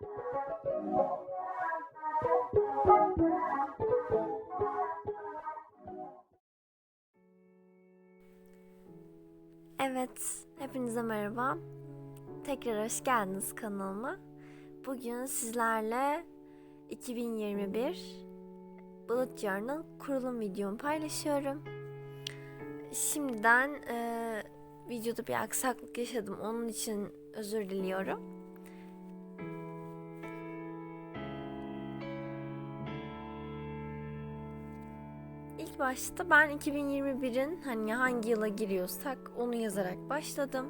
Evet, hepinize merhaba. Tekrar hoş geldiniz kanalıma. Bugün sizlerle 2021 Bullet Journal kurulum videomu paylaşıyorum. Şimdiden e, videoda bir aksaklık yaşadım. Onun için özür diliyorum. İlk başta ben 2021'in hani hangi yıla giriyorsak onu yazarak başladım.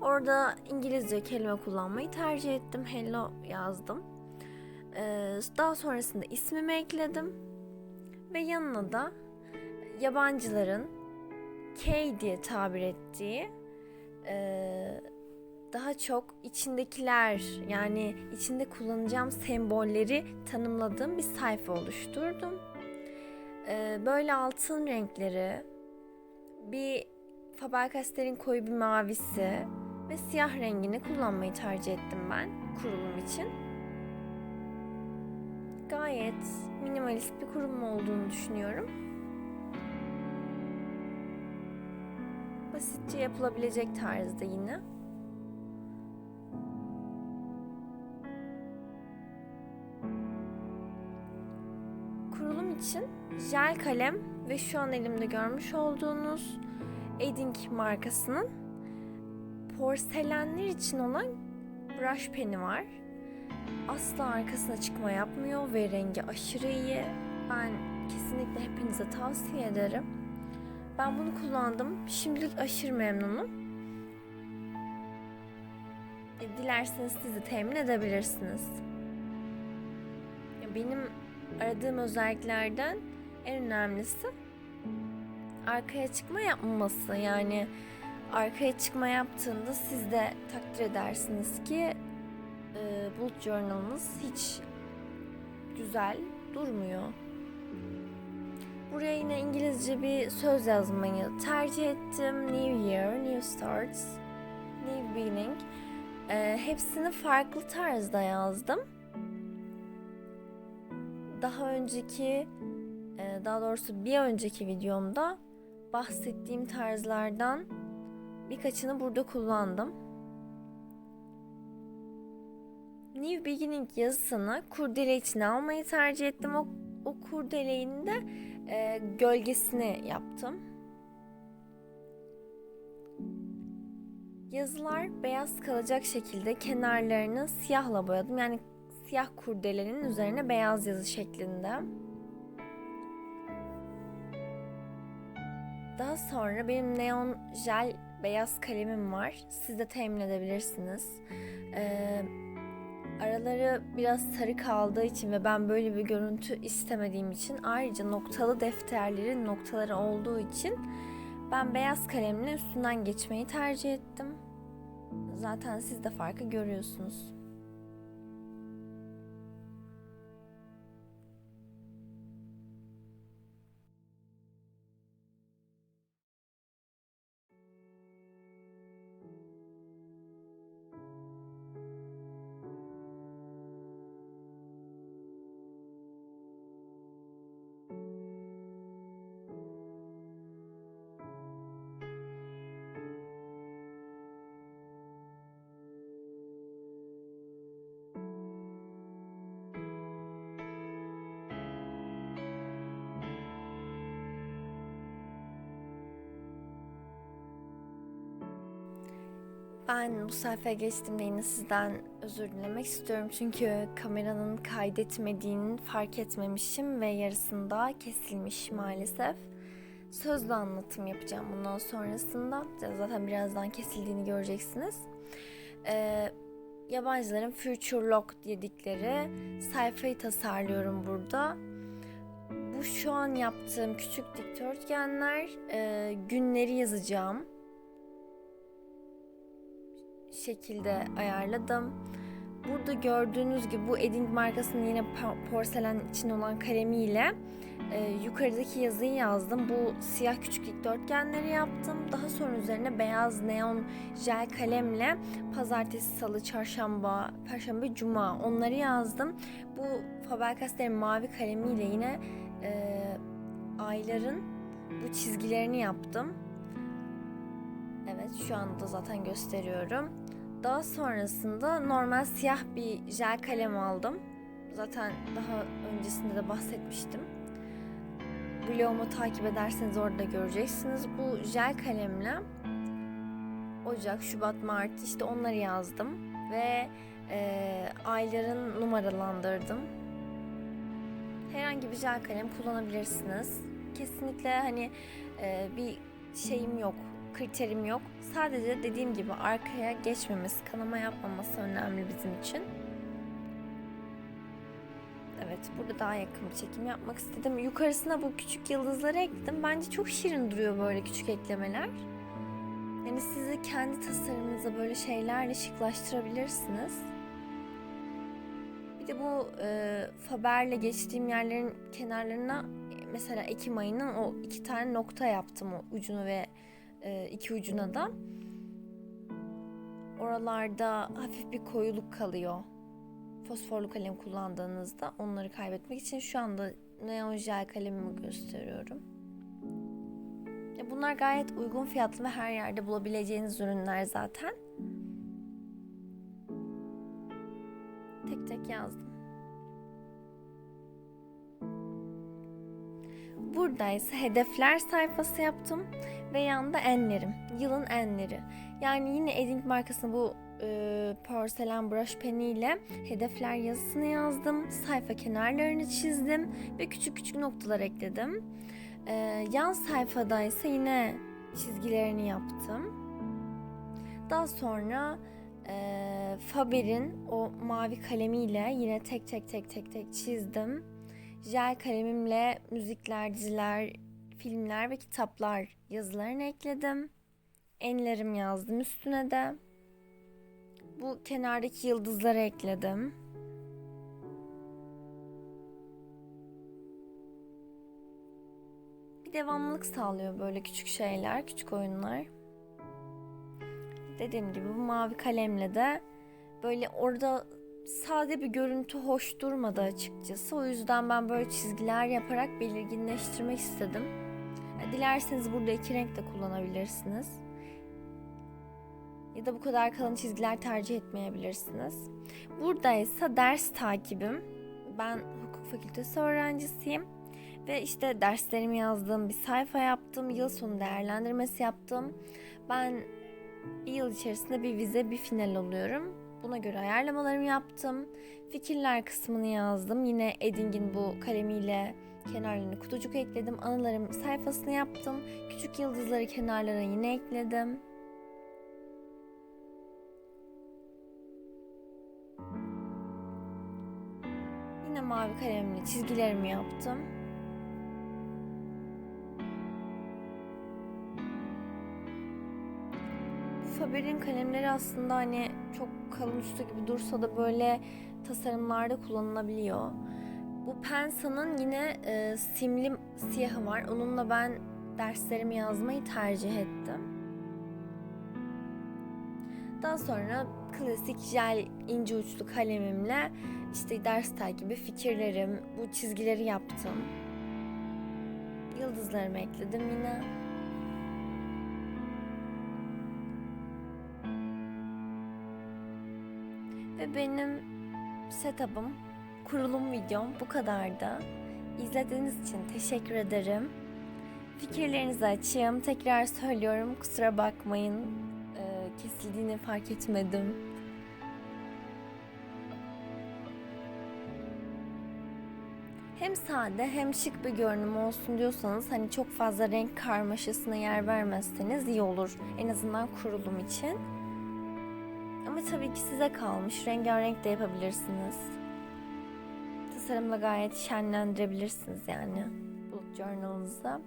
Orada İngilizce kelime kullanmayı tercih ettim. Hello yazdım. Ee, daha sonrasında ismimi ekledim. Ve yanına da yabancıların K diye tabir ettiği e, daha çok içindekiler yani içinde kullanacağım sembolleri tanımladığım bir sayfa oluşturdum. Ee, böyle altın renkleri, bir Faber-Castell'in koyu bir mavisi ve siyah rengini kullanmayı tercih ettim ben kurulum için. Gayet minimalist bir kurum olduğunu düşünüyorum. Basitçe yapılabilecek tarzda yine. Jel kalem ve şu an elimde görmüş olduğunuz Edding markasının porselenler için olan brush peni var. Asla arkasına çıkma yapmıyor ve rengi aşırı iyi. Ben kesinlikle hepinize tavsiye ederim. Ben bunu kullandım. Şimdilik aşırı memnunum. E, dilerseniz siz temin edebilirsiniz. Benim aradığım özelliklerden en önemlisi arkaya çıkma yapmaması. Yani arkaya çıkma yaptığında siz de takdir edersiniz ki e, bullet journal'ınız hiç güzel durmuyor. Buraya yine İngilizce bir söz yazmayı tercih ettim. New Year, New Starts, New Beginning. E, hepsini farklı tarzda yazdım daha önceki daha doğrusu bir önceki videomda bahsettiğim tarzlardan birkaçını burada kullandım. New Beginning yazısını kurdele içine almayı tercih ettim. O, o kurdeleğin de e, gölgesini yaptım. Yazılar beyaz kalacak şekilde kenarlarını siyahla boyadım. Yani siyah kurdelenin üzerine beyaz yazı şeklinde. Daha sonra benim neon jel beyaz kalemim var. Siz de temin edebilirsiniz. Ee, araları biraz sarı kaldığı için ve ben böyle bir görüntü istemediğim için ayrıca noktalı defterlerin noktaları olduğu için ben beyaz kalemle üstünden geçmeyi tercih ettim. Zaten siz de farkı görüyorsunuz. Ben bu sayfaya geçtiğimde yine sizden özür dilemek istiyorum. Çünkü kameranın kaydetmediğini fark etmemişim ve yarısında kesilmiş maalesef. Sözlü anlatım yapacağım bundan sonrasında. Zaten birazdan kesildiğini göreceksiniz. Ee, yabancıların future lock dedikleri sayfayı tasarlıyorum burada. Bu şu an yaptığım küçük dikdörtgenler e, günleri yazacağım şekilde ayarladım. Burada gördüğünüz gibi bu Edding markasının yine porselen için olan kalemiyle e, yukarıdaki yazıyı yazdım. Bu siyah küçük dikdörtgenleri yaptım. Daha sonra üzerine beyaz neon jel kalemle pazartesi, salı, çarşamba, perşembe, cuma onları yazdım. Bu Faber-Castell'in mavi kalemiyle yine e, ayların bu çizgilerini yaptım. Evet şu anda zaten gösteriyorum. Daha sonrasında normal siyah bir jel kalem aldım. Zaten daha öncesinde de bahsetmiştim. Blogumu takip ederseniz orada göreceksiniz. Bu jel kalemle Ocak, Şubat, Mart işte onları yazdım ve e, ayların numaralandırdım. Herhangi bir jel kalem kullanabilirsiniz. Kesinlikle hani e, bir şeyim yok, kriterim yok. Sadece dediğim gibi arkaya geçmemesi, kanama yapmaması önemli bizim için. Evet, burada daha yakın bir çekim yapmak istedim. Yukarısına bu küçük yıldızları ekledim. Bence çok şirin duruyor böyle küçük eklemeler. Yani siz de kendi tasarımınıza böyle şeylerle şıklaştırabilirsiniz. Bir de bu e, Faber'le geçtiğim yerlerin kenarlarına e, mesela Ekim ayının o iki tane nokta yaptım o ucunu ve e, iki ucuna da. Oralarda hafif bir koyuluk kalıyor. Fosforlu kalem kullandığınızda onları kaybetmek için şu anda neon jel kalemimi gösteriyorum. Ya Bunlar gayet uygun fiyatlı ve her yerde bulabileceğiniz ürünler zaten. Tek tek yazdım. Burada ise hedefler sayfası yaptım ve yanında enlerim. Yılın enleri. Yani yine Edding markasının bu e, porselen brush peni ile hedefler yazısını yazdım. Sayfa kenarlarını çizdim ve küçük küçük noktalar ekledim. E, yan sayfada ise yine çizgilerini yaptım. Daha sonra e, Faber'in o mavi kalemiyle yine tek tek tek tek tek çizdim. Jel kalemimle müzikler, diziler, filmler ve kitaplar yazılarını ekledim. Enlerim yazdım üstüne de. Bu kenardaki yıldızları ekledim. Bir devamlılık sağlıyor böyle küçük şeyler, küçük oyunlar. Dediğim gibi bu mavi kalemle de böyle orada sade bir görüntü hoş durmadı açıkçası. O yüzden ben böyle çizgiler yaparak belirginleştirmek istedim. Dilerseniz burada iki renk de kullanabilirsiniz. Ya da bu kadar kalın çizgiler tercih etmeyebilirsiniz. Burada ise ders takibim. Ben hukuk fakültesi öğrencisiyim. Ve işte derslerimi yazdığım bir sayfa yaptım. Yıl sonu değerlendirmesi yaptım. Ben bir yıl içerisinde bir vize, bir final oluyorum. Buna göre ayarlamalarımı yaptım. Fikirler kısmını yazdım. Yine Edding'in bu kalemiyle kenarlarını kutucuk ekledim. Anılarım sayfasını yaptım. Küçük yıldızları kenarlara yine ekledim. Yine mavi kalemle çizgilerimi yaptım. Faber'in kalemleri aslında hani çok kalın usta gibi dursa da böyle tasarımlarda kullanılabiliyor. Bu Pensa'nın yine e, simli siyahı var. Onunla ben derslerimi yazmayı tercih ettim. Daha sonra klasik jel ince uçlu kalemimle işte ders takibi fikirlerim, bu çizgileri yaptım. Yıldızlarımı ekledim yine. Ve benim setup'ım, kurulum videom bu kadardı. İzlediğiniz için teşekkür ederim. Fikirlerinizi açayım. Tekrar söylüyorum. Kusura bakmayın. Ee, kesildiğini fark etmedim. Hem sade hem şık bir görünüm olsun diyorsanız hani çok fazla renk karmaşasına yer vermezseniz iyi olur. En azından kurulum için. Ama tabii ki size kalmış. Rengarenk de yapabilirsiniz. Tasarımla gayet şenlendirebilirsiniz yani bullet journal'ınızı.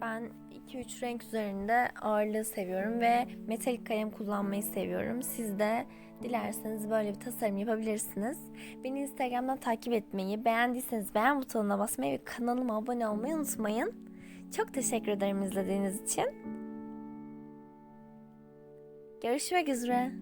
Ben 2-3 renk üzerinde ağırlığı seviyorum ve metalik kalem kullanmayı seviyorum. Siz de dilerseniz böyle bir tasarım yapabilirsiniz. Beni Instagram'dan takip etmeyi, beğendiyseniz beğen butonuna basmayı ve kanalıma abone olmayı unutmayın. Çok teşekkür ederim izlediğiniz için. Görüşmek üzere.